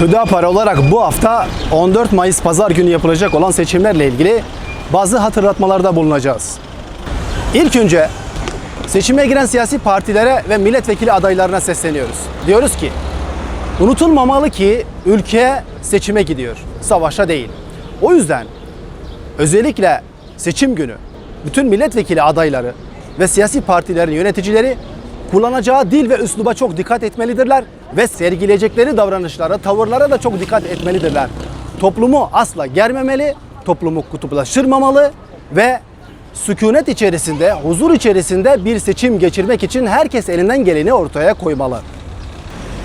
Hüdapar olarak bu hafta 14 Mayıs Pazar günü yapılacak olan seçimlerle ilgili bazı hatırlatmalarda bulunacağız. İlk önce seçime giren siyasi partilere ve milletvekili adaylarına sesleniyoruz. Diyoruz ki unutulmamalı ki ülke seçime gidiyor, savaşa değil. O yüzden özellikle seçim günü bütün milletvekili adayları ve siyasi partilerin yöneticileri kullanacağı dil ve üsluba çok dikkat etmelidirler ve sergileyecekleri davranışlara, tavırlara da çok dikkat etmelidirler. Toplumu asla germemeli, toplumu kutuplaştırmamalı ve sükunet içerisinde, huzur içerisinde bir seçim geçirmek için herkes elinden geleni ortaya koymalı.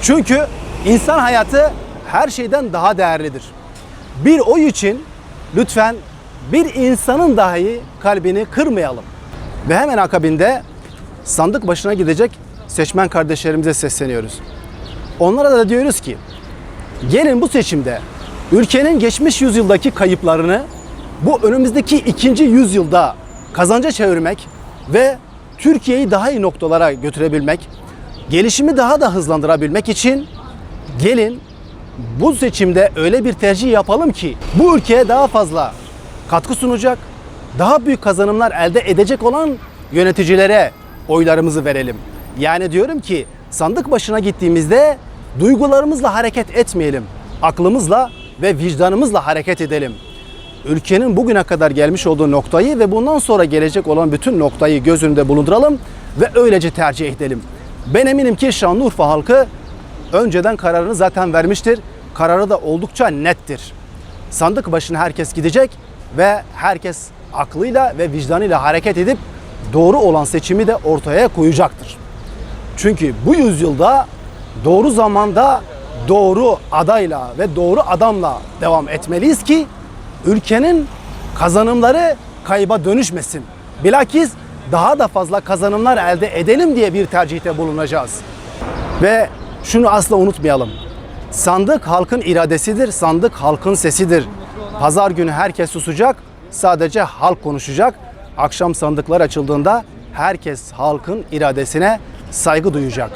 Çünkü insan hayatı her şeyden daha değerlidir. Bir oy için lütfen bir insanın dahi kalbini kırmayalım. Ve hemen akabinde sandık başına gidecek seçmen kardeşlerimize sesleniyoruz. Onlara da diyoruz ki gelin bu seçimde ülkenin geçmiş yüzyıldaki kayıplarını bu önümüzdeki ikinci yüzyılda kazanca çevirmek ve Türkiye'yi daha iyi noktalara götürebilmek, gelişimi daha da hızlandırabilmek için gelin bu seçimde öyle bir tercih yapalım ki bu ülkeye daha fazla katkı sunacak, daha büyük kazanımlar elde edecek olan yöneticilere oylarımızı verelim. Yani diyorum ki sandık başına gittiğimizde duygularımızla hareket etmeyelim. Aklımızla ve vicdanımızla hareket edelim. Ülkenin bugüne kadar gelmiş olduğu noktayı ve bundan sonra gelecek olan bütün noktayı göz önünde bulunduralım ve öylece tercih edelim. Ben eminim ki Şanlıurfa halkı önceden kararını zaten vermiştir. Kararı da oldukça nettir. Sandık başına herkes gidecek ve herkes aklıyla ve vicdanıyla hareket edip doğru olan seçimi de ortaya koyacaktır. Çünkü bu yüzyılda doğru zamanda doğru adayla ve doğru adamla devam etmeliyiz ki ülkenin kazanımları kayba dönüşmesin. Bilakis daha da fazla kazanımlar elde edelim diye bir tercihte bulunacağız. Ve şunu asla unutmayalım. Sandık halkın iradesidir, sandık halkın sesidir. Pazar günü herkes susacak, sadece halk konuşacak. Akşam sandıklar açıldığında herkes halkın iradesine saygı duyacak.